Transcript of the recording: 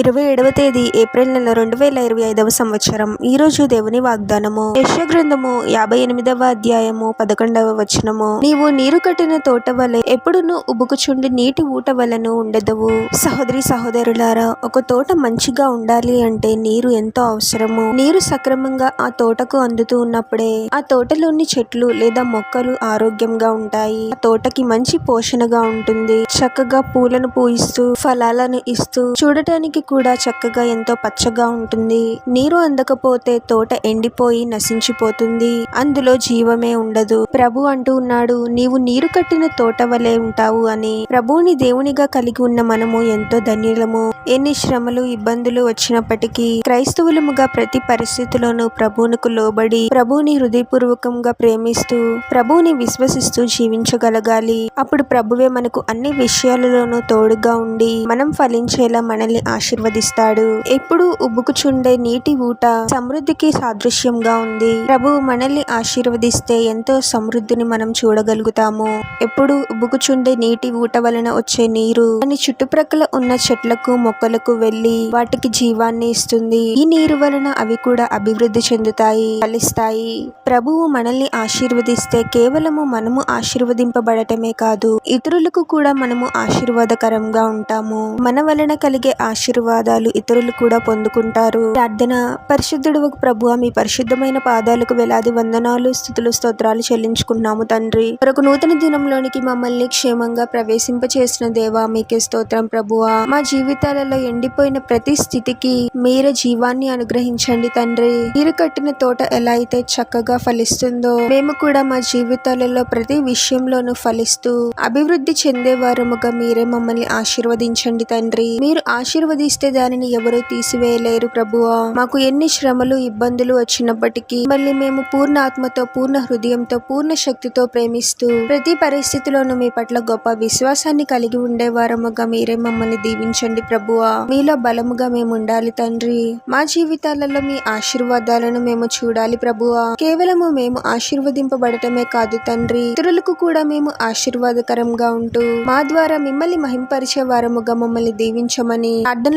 ఇరవై ఏడవ తేదీ ఏప్రిల్ నెల రెండు వేల ఇరవై ఐదవ సంవత్సరం. ఈ రోజు దేవుని వాగ్దానము. యెషయా గ్రంథము యాభై ఎనిమిదవ అధ్యాయము పదకొండవ వచనము. నీవు నీరు కట్టిన తోట వలె ఎప్పుడును ఉబుకుచుండి నీటి ఊట వలన ఉండదవు. సహోదరి సహోదరులారా ఒక తోట మంచిగా ఉండాలి అంటే నీరు ఎంతో అవసరము. నీరు సక్రమంగా ఆ తోటకు అందుతూ ఉన్నప్పుడే ఆ తోటలోని చెట్లు లేదా మొక్కలు ఆరోగ్యంగా ఉంటాయి. ఆ తోటకి మంచి పోషణగా ఉంటుంది. చక్కగా పూలను పూయిస్తూ ఫలాలను ఇస్తూ చూడటానికి కూడా చక్కగా ఎంతో పచ్చగా ఉంటుంది. నీరు అందకపోతే తోట ఎండిపోయి నశించిపోతుంది. అందులో జీవమే ఉండదు. ప్రభు అంటూ ఉన్నాడు నీవు నీరు కట్టిన తోట వలె ఉంటావు అని. ప్రభువుని దేవునిగా కలిగి ఉన్న మనము ఎంతో ధన్యులము. ఎన్ని శ్రమలు ఇబ్బందులు వచ్చినప్పటికీ క్రైస్తవులముగా ప్రతి పరిస్థితిలోనూ ప్రభువునకు లోబడి ప్రభువుని హృదయపూర్వకంగా ప్రేమిస్తూ ప్రభువుని విశ్వసిస్తూ జీవించగలగాలి. అప్పుడు ప్రభువే మనకు అన్ని విషయాలలోనూ తోడుగా ఉండి మనం ఫలించేలా మనల్ని ఆశ ఆశీర్వదిస్తాడు. ఎప్పుడు ఉబ్బుకుచుండే నీటి ఊట సమృద్ధికి సాదృశ్యంగా ఉంది. ప్రభు మనల్ని ఆశీర్వదిస్తే ఎంతో సమృద్ధిని మనం చూడగలుగుతాము. ఎప్పుడు ఉబ్బుకుచుండే నీటి ఊట వలన వచ్చే నీరు దాని చుట్టుప్రక్కల ఉన్న చెట్లకు మొక్కలకు వెళ్ళి వాటికి జీవాన్ని ఇస్తుంది. ఈ నీరు వలన అవి కూడా అభివృద్ధి చెందుతాయి ఫలిస్తాయి. ప్రభువు మనల్ని ఆశీర్వదిస్తే కేవలము మనము ఆశీర్వదింపబడటమే కాదు ఇతరులకు కూడా మనము ఆశీర్వాదకరంగా ఉంటాము. మన వలన కలిగే ఆశీర్వాదాలు ఇతరులు కూడా పొందుకుంటారు. ప్రార్థన. పరిశుద్ధుడు ప్రభు మీ పరిశుద్ధమైన పాదాలకు వేలాది వందనాలు స్థుతులు స్తోత్రాలు చెల్లించుకున్నాము తండ్రి. మరొక నూతన దినంలోనికి మమ్మల్ని క్షేమంగా ప్రవేశింపచేసిన దేవా మీకే స్తోత్రం ప్రభువా. మా జీవితాలలో ఎండిపోయిన ప్రతి స్థితికి మీరే జీవాన్ని అనుగ్రహించండి తండ్రి. మీరు కట్టిన తోట ఎలా అయితే చక్కగా ఫలిస్తుందో మేము కూడా మా జీవితాలలో ప్రతి విషయంలోనూ ఫలిస్తూ అభివృద్ధి చెందే వారముగా మీరే మమ్మల్ని ఆశీర్వదించండి తండ్రి. మీరు ఆశీర్వదిస్తే దానిని ఎవరూ తీసివేయలేరు ప్రభువా. మాకు ఎన్ని శ్రమలు ఇబ్బందులు వచ్చినప్పటికీ మళ్ళీ మేము పూర్ణ ఆత్మతో పూర్ణ హృదయంతో పూర్ణ శక్తితో ప్రేమిస్తూ ప్రతి పరిస్థితిలోనూ మీ పట్ల గొప్ప విశ్వాసాన్ని కలిగి ఉండే వారముగా మీరే మమ్మల్ని దీవించండి ప్రభువా. మీలో బలముగా మేము ఉండాలి తండ్రి. మా జీవితాలలో మీ ఆశీర్వాదాలను మేము చూడాలి ప్రభువా. కేవలము మేము ఆశీర్వదింపబడటమే కాదు తండ్రి. ఇతరులకు కూడా మేము ఆశీర్వాదకరంగా ఉంటూ మా ద్వారా మిమ్మల్ని మహింపరిచే వారముగా మమ్మల్ని దీవించమని